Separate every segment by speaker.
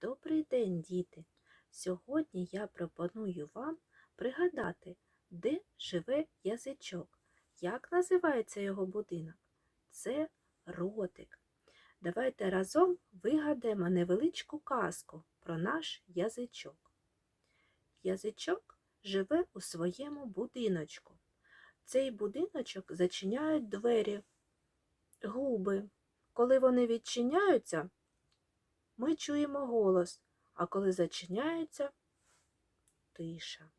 Speaker 1: Добрий день, діти! Сьогодні я пропоную вам пригадати, де живе язичок. Як називається його будинок? Це ротик. Давайте разом вигадаємо невеличку казку про наш язичок. Язичок живе у своєму будиночку. Цей будиночок зачиняють двері, губи. Коли вони відчиняються, ми чуємо голос, а коли зачиняється тиша.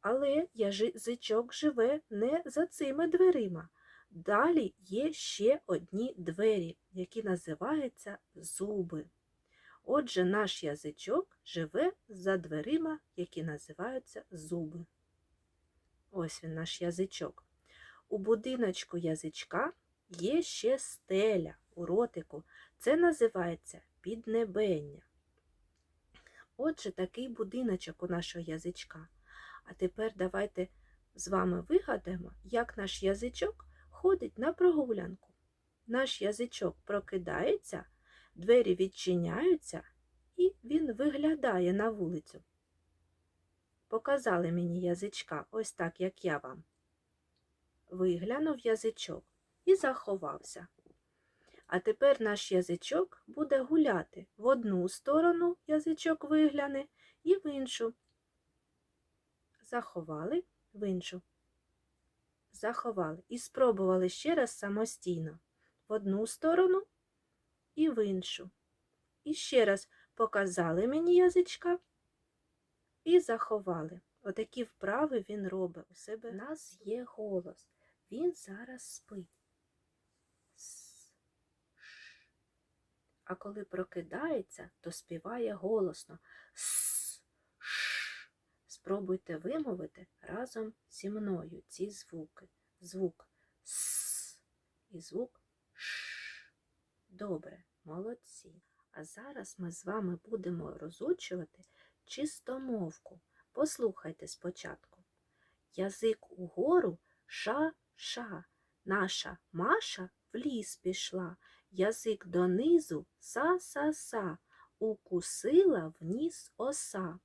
Speaker 1: Але язичок живе не за цими дверима. Далі є ще одні двері, які називаються зуби. Отже, наш язичок живе за дверима, які називаються зуби. Ось він наш язичок. У будиночку язичка є ще стеля у ротику. Це називається піднебення. Отже, такий будиночок у нашого язичка. А тепер давайте з вами вигадаємо, як наш язичок ходить на прогулянку. Наш язичок прокидається, двері відчиняються, і він виглядає на вулицю. Показали мені язичка, ось так, як я вам. Виглянув язичок і заховався. А тепер наш язичок буде гуляти в одну сторону язичок вигляне і в іншу. Заховали в іншу. Заховали і спробували ще раз самостійно в одну сторону і в іншу. І ще раз показали мені язичка і заховали. Отакі вправи він робить у себе. У нас є голос. Він зараз спить. А коли прокидається, то співає голосно с ш. Спробуйте вимовити разом зі мною ці звуки. Звук с і звук ш. Добре, молодці. А зараз ми з вами будемо розучувати чистомовку. Послухайте спочатку. Язик угору ша-ша. Наша Маша в ліс пішла. Язик донизу са-са-са, укусила вніс оса.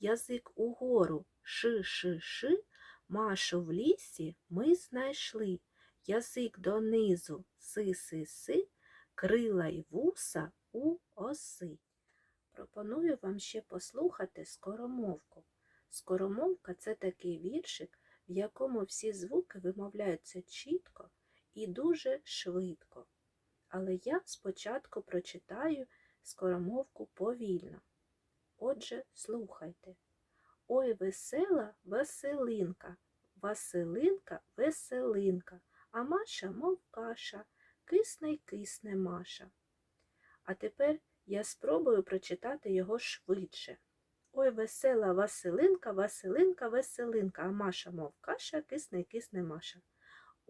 Speaker 1: Язик угору ши-ши-ши, Машу в лісі ми знайшли. Язик донизу си-си-си, крила й вуса у оси. Пропоную вам ще послухати скоромовку. Скоромовка це такий віршик, в якому всі звуки вимовляються чітко і дуже швидко але я спочатку прочитаю скоромовку повільно. Отже, слухайте. Ой весела Василинка, Василинка веселинка, а Маша, мов каша, кисне й кисне Маша. А тепер я спробую прочитати його швидше. Ой весела Василинка, Василинка, веселинка, а Маша, мов каша, кисне й кисне Маша.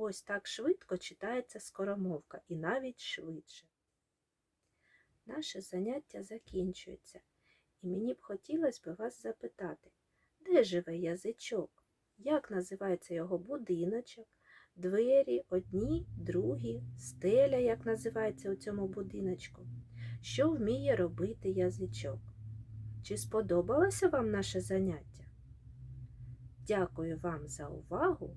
Speaker 1: Ось так швидко читається скоромовка і навіть швидше. Наше заняття закінчується, і мені б хотілося б вас запитати, де живе язичок? Як називається його будиночок, двері, одні, другі, стеля, як називається у цьому будиночку? Що вміє робити язичок? Чи сподобалося вам наше заняття? Дякую вам за увагу!